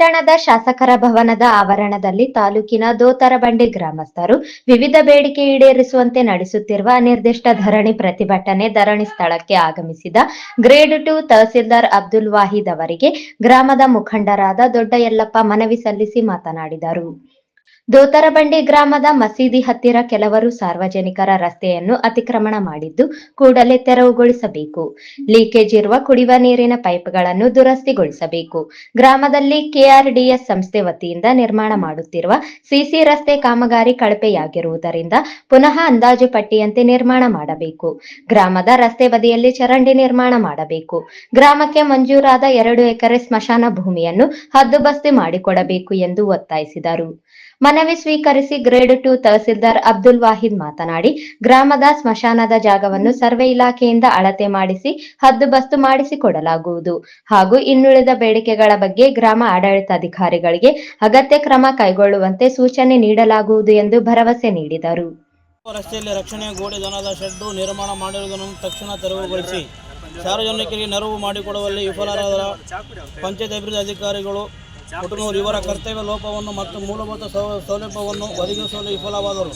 ಪಟ್ಟಣದ ಶಾಸಕರ ಭವನದ ಆವರಣದಲ್ಲಿ ತಾಲೂಕಿನ ದೋತರಬಂಡಿ ಗ್ರಾಮಸ್ಥರು ವಿವಿಧ ಬೇಡಿಕೆ ಈಡೇರಿಸುವಂತೆ ನಡೆಸುತ್ತಿರುವ ಅನಿರ್ದಿಷ್ಟ ಧರಣಿ ಪ್ರತಿಭಟನೆ ಧರಣಿ ಸ್ಥಳಕ್ಕೆ ಆಗಮಿಸಿದ ಗ್ರೇಡ್ ಟು ತಹಸೀಲ್ದಾರ್ ಅಬ್ದುಲ್ ವಾಹಿದ್ ಅವರಿಗೆ ಗ್ರಾಮದ ಮುಖಂಡರಾದ ದೊಡ್ಡ ಯಲ್ಲಪ್ಪ ಮನವಿ ಸಲ್ಲಿಸಿ ಮಾತನಾಡಿದರು. ದೋತರಬಂಡಿ ಗ್ರಾಮದ ಮಸೀದಿ ಹತ್ತಿರ ಕೆಲವರು ಸಾರ್ವಜನಿಕರ ರಸ್ತೆಯನ್ನು ಅತಿಕ್ರಮಣ ಮಾಡಿದ್ದು ಕೂಡಲೇ ತೆರವುಗೊಳಿಸಬೇಕು. ಲೀಕೇಜ್ ಇರುವ ಕುಡಿಯುವ ನೀರಿನ ಪೈಪ್ಗಳನ್ನು ದುರಸ್ತಿಗೊಳಿಸಬೇಕು. ಗ್ರಾಮದಲ್ಲಿ ಕೆಆರ್ಡಿಎಸ್ ಸಂಸ್ಥೆ ವತಿಯಿಂದ ನಿರ್ಮಾಣ ಮಾಡುತ್ತಿರುವ ಸಿಸಿ ರಸ್ತೆ ಕಾಮಗಾರಿ ಕಳಪೆಯಾಗಿರುವುದರಿಂದ ಪುನಃ ಅಂದಾಜು ಪಟ್ಟಿಯಂತೆ ನಿರ್ಮಾಣ ಮಾಡಬೇಕು. ಗ್ರಾಮದ ರಸ್ತೆ ಬದಿಯಲ್ಲಿ ಚರಂಡಿ ನಿರ್ಮಾಣ ಮಾಡಬೇಕು. ಗ್ರಾಮಕ್ಕೆ ಮಂಜೂರಾದ ಎರಡು ಎಕರೆ ಸ್ಮಶಾನ ಭೂಮಿಯನ್ನು ಹದ್ದುಬಸ್ತಿ ಮಾಡಿಕೊಡಬೇಕು ಎಂದು ಒತ್ತಾಯಿಸಿದರು. ಮನವಿ ಸ್ವೀಕರಿಸಿ ಗ್ರೇಡ್ ಟು ತಹಸೀಲ್ದಾರ್ ಅಬ್ದುಲ್ ವಾಹಿದ್ ಮಾತನಾಡಿ, ಗ್ರಾಮದ ಸ್ಮಶಾನದ ಜಾಗವನ್ನು ಸರ್ವೆ ಇಲಾಖೆಯಿಂದ ಅಳತೆ ಮಾಡಿಸಿ ಹದ್ದುಬಸ್ತು ಮಾಡಿಸಿಕೊಡಲಾಗುವುದು. ಹಾಗೂ ಇನ್ನುಳಿದ ಬೇಡಿಕೆಗಳ ಬಗ್ಗೆ ಗ್ರಾಮ ಆಡಳಿತಾಧಿಕಾರಿಗಳಿಗೆ ಅಗತ್ಯ ಕ್ರಮ ಕೈಗೊಳ್ಳುವಂತೆ ಸೂಚನೆ ನೀಡಲಾಗುವುದು ಎಂದು ಭರವಸೆ ನೀಡಿದರು. ರಸ್ತೆಯಲ್ಲಿ ರಕ್ಷಣೆ, ಗೋಡೆ ದನದ ಶೆಡ್ಡು ನಿರ್ಮಾಣ ಮಾಡಿರುವುದನ್ನು ತಕ್ಷಣ ತೆರವುಗೊಳಿಸಿ, ಸಾರ್ವಜನಿಕರಿಗೆ ನೆರವು ಮಾಡಿಕೊಡುವಲ್ಲಿ ವಿಫಲರಾದ ಪಂಚಾಯತ್ ಅಭಿವೃದ್ಧಿ ಅಧಿಕಾರಿಗಳು ಕುಟುಂಬರು ಇವರ ಕರ್ತವ್ಯ ಲೋಪವನ್ನು ಮತ್ತು ಮೂಲಭೂತ ಸೌ- ಸೌಲಭ್ಯವನ್ನು ಒದಗಿಸಲು ವಿಫಲವಾದರು.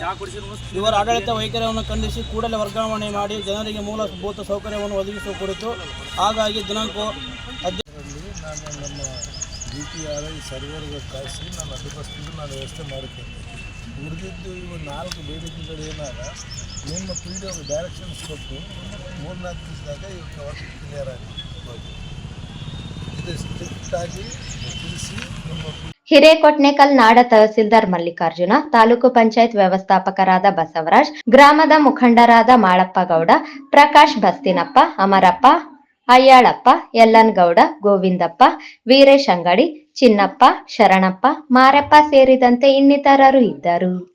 ಇವರ ಆಡಳಿತ ವೈಖರಿಯನ್ನು ಖಂಡಿಸಿ ಕೂಡಲೇ ವರ್ಗಾವಣೆ ಮಾಡಿ ಜನರಿಗೆ ಮೂಲಭೂತ ಸೌಕರ್ಯವನ್ನು ಒದಗಿಸುವ ಕುರಿತು ಹಾಗಾಗಿ ದಿನಾಂಕ ನಾನು ನಮ್ಮ ಡಿ ಪಿ ಆರ್ ಐ ಸರ್ವರ್ಗೆ ಕಳಿಸಿ ನಾನು ವ್ಯವಸ್ಥೆ ಉಳಿದಿದ್ದು ಇವು ನಾಲ್ಕು ಬೇಡಿಕೆಗಳು ಏನಾದ ನಿಮ್ಮ ಪಿ ಡಿ ಡೈರೆಕ್ಷನ್ಸ್ ಕೊಟ್ಟು ಮೂರ್ನಾಲ್ಕು ದಿವಸದಾಗ ಇವಕ್ಕೆ ಕ್ಲಿಯರ್ ಆಗಿ ಇದು ಹಿರೇಕೊಟ್ನೇಕಲ್ ನಾಡ ತಹಸೀಲ್ದಾರ್ ಮಲ್ಲಿಕಾರ್ಜುನ, ತಾಲೂಕು ಪಂಚಾಯತ್ ವ್ಯವಸ್ಥಾಪಕರಾದ ಬಸವರಾಜ್, ಗ್ರಾಮದ ಮುಖಂಡರಾದ ಮಾಳಪ್ಪ ಗೌಡ, ಪ್ರಕಾಶ್ ಬಸ್ತಿನಪ್ಪ, ಅಮರಪ್ಪ, ಅಯ್ಯಾಳಪ್ಪ ಯಲ್ಲನಗೌಡ ಗೋವಿಂದಪ್ಪ, ವೀರೇಶ್ ಅಂಗಡಿ, ಚಿನ್ನಪ್ಪ, ಶರಣಪ್ಪ, ಮಾರಪ್ಪ ಸೇರಿದಂತೆ ಇನ್ನಿತರರು ಇದ್ದರು.